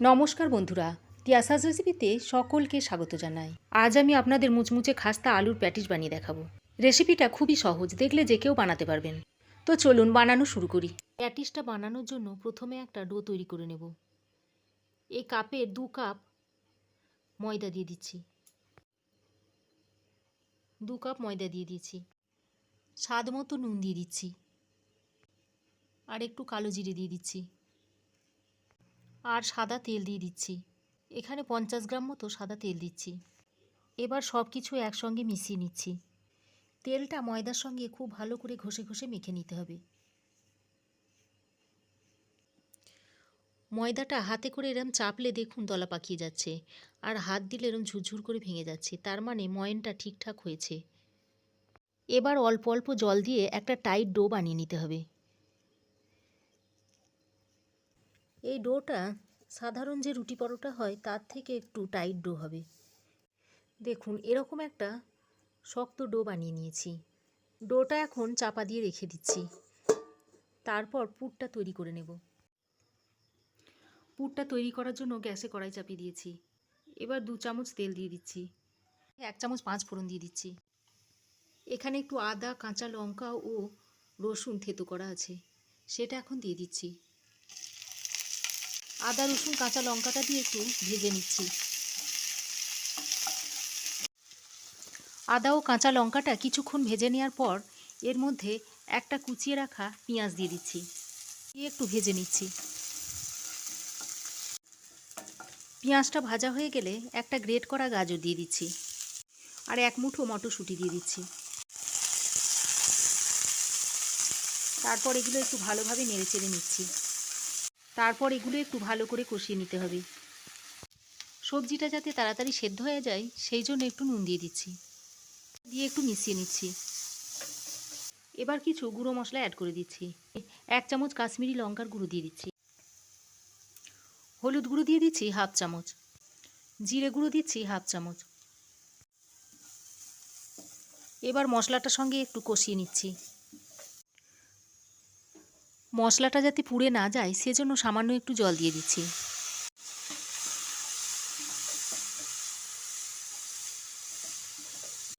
নমস্কার বন্ধুরা তিয়াসাস রেসিপিতে সকলকে স্বাগত জানাই। আজ আমি আপনাদের মুচমুচে খাস্তা আলুর প্যাটিস বানিয়ে দেখাবো। রেসিপিটা খুবই সহজ, দেখলে যে কেউ বানাতে পারবেন। তো চলুন বানানো শুরু করি। প্যাটিসটা বানানোর জন্য প্রথমে একটা ডো তৈরি করে নেব। এই কাপে দু কাপ ময়দা দিয়ে দিচ্ছি। দু কাপ ময়দা দিয়ে দিয়েছি। স্বাদ মতো নুন দিয়ে দিচ্ছি। আর একটু কালো জিরে দিয়ে দিচ্ছি। আর সাদা তেল দিয়ে দিচ্ছি। এখানে পঞ্চাশ গ্রাম মতো সাদা তেল দিচ্ছি। এবার সব কিছু একসঙ্গে মিশিয়ে নিচ্ছি। তেলটা ময়দার সঙ্গে খুব ভালো করে ঘষে ঘষে মেখে নিতে হবে। ময়দাটা হাতে করে এরম চাপলে দেখুন দলা পাকিয়ে যাচ্ছে আর হাত দিলে এরম ঝুরঝুর করে ভেঙে যাচ্ছে, তার মানে ময়নটা ঠিকঠাক হয়েছে। এবার অল্প অল্প জল দিয়ে একটা টাইট ডো বানিয়ে নিতে হবে। এই ডোটা সাধারণ যে রুটি পরোটা হয়, তার থেকে একটু টাইট ডো হবে। দেখুন, এরকম একটা শক্ত ডো বানিয়ে নিয়েছি। ডোটা এখন চাপা দিয়ে রেখে দিচ্ছি। তারপর পুরটা তৈরি করে নেব। পুরটা তৈরি করার জন্য গ্যাসে কড়াই চাপিয়ে দিয়েছি। এবার দু চামচ তেল দিয়ে দিচ্ছি। এক চামচ পাঁচ ফোড়ন দিয়ে দিচ্ছি। এখানে একটু আদা, কাঁচা লঙ্কা ও রসুন থেতো করা আছে। সেটা এখন দিয়ে দিচ্ছি। আদা, রসুন, কাঁচা লঙ্কাটা দিয়ে একটু ভেজে নিচ্ছি। আদা ও কাঁচা লঙ্কাটা কিছুক্ষণ ভেজে নেওয়ার পর এর মধ্যে একটা কুচিয়ে রাখা পেঁয়াজ দিয়ে দিচ্ছি। দিয়ে একটু ভেজে নিচ্ছি। পেঁয়াজটা ভাজা হয়ে গেলে একটা গ্রেট করা গাজর দিয়ে দিচ্ছি। আর এক মুঠো মটরশুঁটি দিয়ে দিচ্ছি। তারপর এগুলো একটু ভালোভাবে নেড়ে চেড়ে নিচ্ছি। তারপর এগুলো একটু ভালো করে কষিয়ে নিতে হবে। সবজিটা যাতে তাড়াতাড়ি সেদ্ধ হয়ে যায়, সেই জন্য একটু নুন দিয়ে দিচ্ছি। দিয়ে একটু মিশিয়ে নিচ্ছি। এবার কিছু গুঁড়ো মশলা অ্যাড করে দিচ্ছি। এক চামচ কাশ্মীরি লঙ্কার গুঁড়ো দিয়ে দিচ্ছি। হলুদ গুঁড়ো দিয়ে দিচ্ছি হাফ চামচ। জিরে গুঁড়ো দিচ্ছি হাফ চামচ। এবার মশলাটার সঙ্গে একটু কষিয়ে নিচ্ছি। মশলাটা যাতে পুড়ে না যায়, সেজন্য সামান্য একটু জল দিয়ে দিচ্ছি।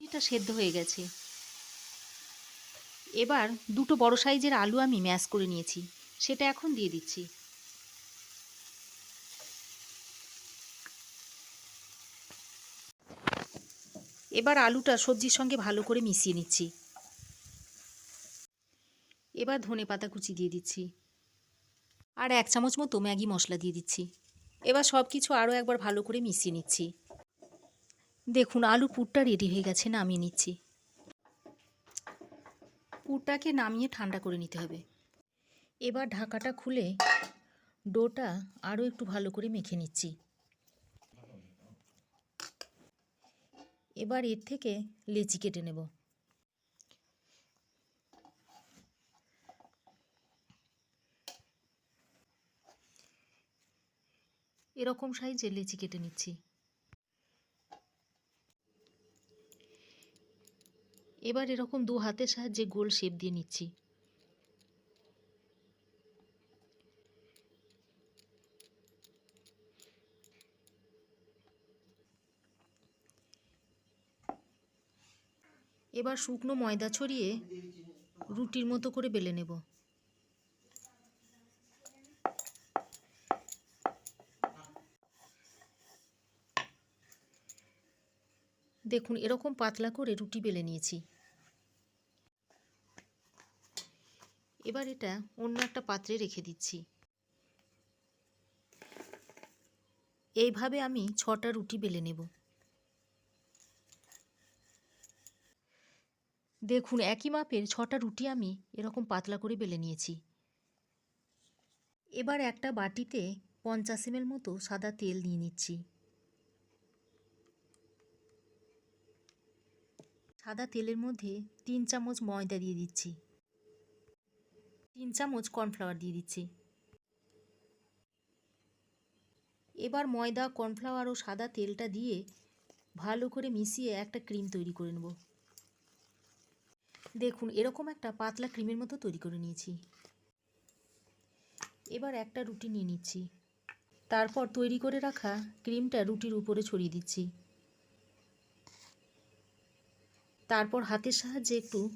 এটা সেদ্ধ হয়ে গেছে। এবার দুটো বড় সাইজের আলু আমি ম্যাশ করে নিয়েছি, সেটা এখন দিয়ে দিচ্ছি। এবার আলুটা সবজির সঙ্গে ভালো করে মিশিয়ে নিচ্ছি। এবার ধনে পাতা কুচি দিয়ে দিচ্ছি। আর এক চামচ মতো ম্যাগি মশলা দিয়ে দিচ্ছি। এবার সব কিছু আরও একবার ভালো করে মিশিয়ে নিচ্ছি। দেখুন, আলু পুরটা রেডি হয়ে গেছে, নামিয়ে নিচ্ছি। পুরটাকে নামিয়ে ঠান্ডা করে নিতে হবে। এবার ঢাকাটা খুলে ডোটা আরও একটু ভালো করে মেখে নিচ্ছি। এবার এর থেকে লেচি কেটে নেব। এরকম সাইজের লিচি কেটে নিচ্ছি। এবার এরকম দু হাতের সাহায্যে গোল শেপ দিয়ে নিচ্ছি। এবার শুকনো ময়দা ছড়িয়ে রুটির মতো করে বেলে নেব। দেখুন, এরকম পাতলা করে রুটি বেলে নিয়েছি। এবার এটা অন্য একটা পাত্রে রেখে দিচ্ছি। এইভাবে আমি ছটা রুটি বেলে নেব। দেখুন, একই মাপের ছটা রুটি আমি এরকম পাতলা করে বেলে নিয়েছি। এবার একটা বাটিতে পঞ্চাশ এমএল মতো সাদা তেল নিয়ে নিচ্ছি। সাদা তেলের মধ্যে তিন চামচ ময়দা দিয়ে দিচ্ছি। তিন চামচ কর্নফ্লাওয়ার দিয়ে দিচ্ছি। এবার ময়দা, কর্নফ্লাওয়ার ও সাদা তেলটা দিয়ে ভালো করে মিশিয়ে একটা ক্রিম তৈরি করে নেব। দেখুন, এরকম একটা পাতলা ক্রিমের মতো তৈরি করে নিয়েছি। এবার একটা রুটি নিয়ে নিচ্ছি। তারপর তৈরি করে রাখা ক্রিমটা রুটির উপরে ছড়িয়ে দিচ্ছি। তারপর হাতের সাহায্যে একটু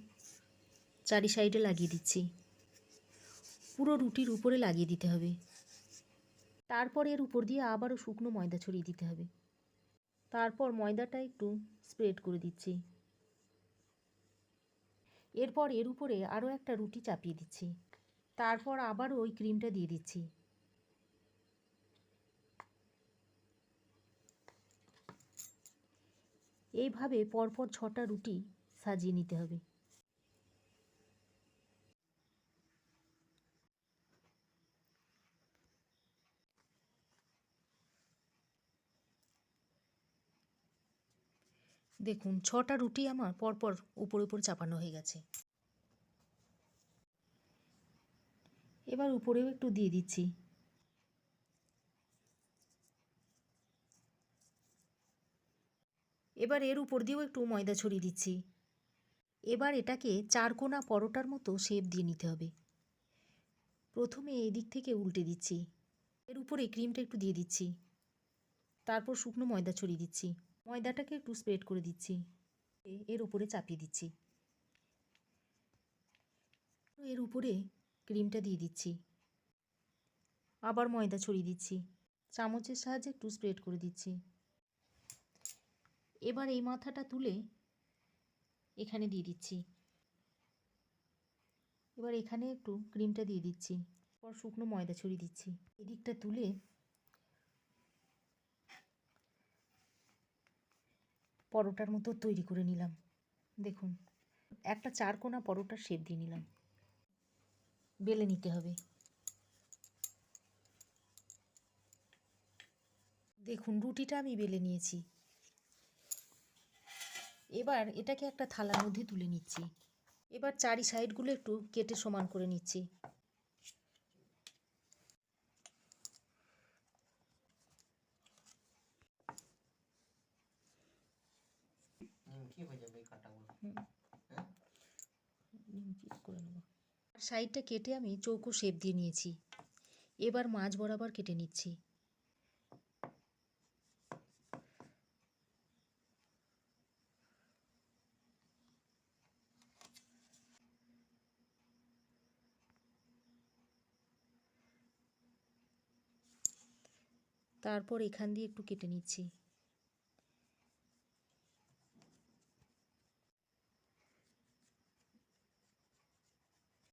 চারি সাইডে লাগিয়ে দিচ্ছি। পুরো রুটির উপরে লাগিয়ে দিতে হবে। তারপর এর উপর দিয়ে আবারও শুকনো ময়দা ছড়িয়ে দিতে হবে। তারপর ময়দাটা একটু স্প্রেড করে দিচ্ছি। এরপর এর উপরে আরও একটা রুটি চাপিয়ে দিচ্ছি। তারপর আবারও ওই ক্রিমটা দিয়ে দিচ্ছি। এইভাবে পরপর ছটা রুটি সাজিয়ে নিতে হবে। দেখুন, ছটা রুটি আমার পরপর উপর উপর চাপানো হয়ে গেছে। এবার উপরেও একটু দিয়ে দিচ্ছি। এবার এর উপর দিয়েও একটু ময়দা ছড়িয়ে দিচ্ছি। এবার এটাকে চারকোনা পরোটার মতো শেপ দিয়ে নিতে হবে। প্রথমে এদিক থেকে উল্টে দিচ্ছি। এর উপরে ক্রিমটা একটু দিয়ে দিচ্ছি। তারপর শুকনো ময়দা ছড়িয়ে দিচ্ছি। ময়দাটাকে একটু স্প্রেড করে দিচ্ছি। এর উপরে চাপিয়ে দিচ্ছি। এর উপরে ক্রিমটা দিয়ে দিচ্ছি। আবার ময়দা ছড়িয়ে দিচ্ছি। চামচের সাহায্যে একটু স্প্রেড করে দিচ্ছি। এবার এই মাথাটা তুলে এখানে দিয়ে দিচ্ছি। এবার এখানে একটু ক্রিমটা দিয়ে দিচ্ছি। পর শুকনো ময়দা ছড়িয়ে দিচ্ছি। এদিকটা তুলে পরোটার মতো তৈরি করে নিলাম। দেখুন, একটা চারকোনা পরোটার শেপ দিয়ে নিলাম। বেলে নিতে হবে। দেখুন, রুটিটা আমি বেলে নিয়েছি। এবার এটাকে একটা থালার মধ্যে তুলে নিচ্ছি। এবার চারি সাইডগুলো একটু কেটে সমান করে নিচ্ছি। কি হয়ে সাইডটা কেটে আমি চৌকো শেপ দিয়ে নিয়েছি। এবার মাছ বরাবর কেটে নিচ্ছি। তারপর এখান দিয়ে একটু কেটে নিচ্ছি।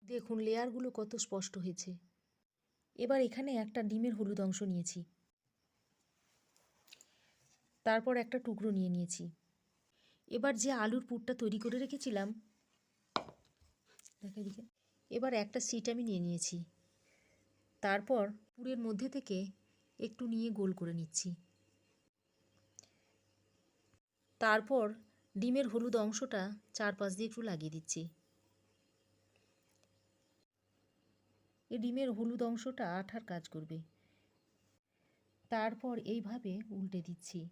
দেখুন, লেয়ারগুলো কত স্পষ্ট হয়েছে। এবার এখানে একটা ডিমের হলুদ অংশ নিয়েছি। তারপর একটা টুকরো নিয়ে নিয়েছি। এবার যে আলুর পুরটা তৈরি করে রেখেছিলাম দেখা দিকে, এবার একটা সিট আমি নিয়ে নিয়েছি। তারপর পুরের মধ্যে থেকে একটু নিয়ে গোল করে নিচ্ছি। তারপর ডিমের হলুদ অংশটা চারপাশ দিয়ে একটু লাগিয়ে দিচ্ছি। এই ডিমের হলুদ অংশটা আঠার কাজ করবে। তারপর এইভাবে উল্টে দিচ্ছি।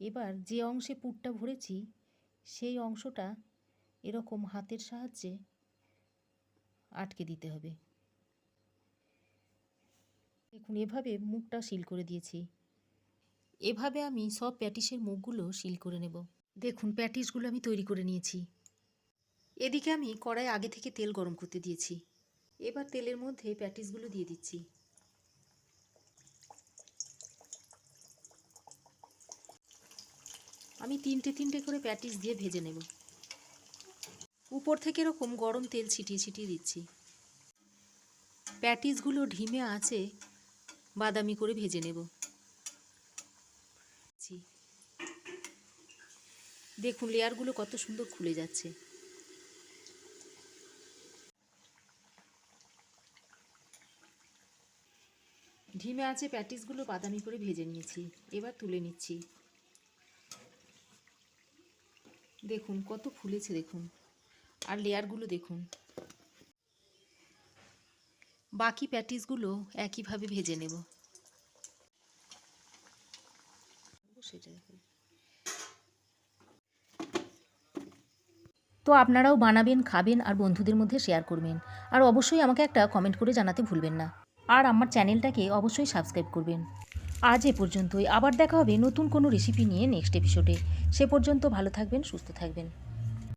এবার যে অংশে পুরটা ভরেছি, সেই অংশটা এরকম হাতের সাহায্যে আটকে দিতে হবে। দেখুন, এভাবে মুখটা সিল করে দিয়েছি। এভাবে আমি সব প্যাটিসের মুখগুলো সিল করে নেব। দেখুন, প্যাটিসগুলো আমি তৈরি করে নিয়েছি। এদিকে আমি কড়াই আগে থেকে তেল গরম করতে দিয়েছি। এবার তেলের মধ্যে প্যাটিসগুলো দিয়ে দিচ্ছি। আমি তিনটে তিনটে করে প্যাটিস দিয়ে ভেজে নেব। উপর থেকে এরকম গরম তেল ছিটিয়ে ছিটিয়ে দিচ্ছি। প্যাটিসগুলো ঢিমে আছে। বাদামি করে ভেজে নেব। দেখুন, লেয়ারগুলো কত সুন্দর খুলে যাচ্ছে। ঢিমে আছে প্যাটিসগুলো, বাদামি করে ভেজে নিয়েছি। এবার তুলে নিচ্ছি। দেখুন, কত ফুলেছে, দেখুন। আর লেয়ারগুলো দেখুন। বাকি প্যাটিসগুলো একইভাবে ভেজে নেব। তো আপনারাও বানাবেন, খাবেন আর বন্ধুদের মধ্যে শেয়ার করবেন। আর অবশ্যই আমাকে একটা কমেন্ট করে জানাতে ভুলবেন না। আর আমার চ্যানেলটাকে অবশ্যই সাবস্ক্রাইব করবেন। আজ এ পর্যন্তই। আবার দেখা হবে নতুন কোনো রেসিপি নিয়ে নেক্সট এপিসোডে সে পর্যন্ত ভালো থাকবেন, সুস্থ থাকবেন।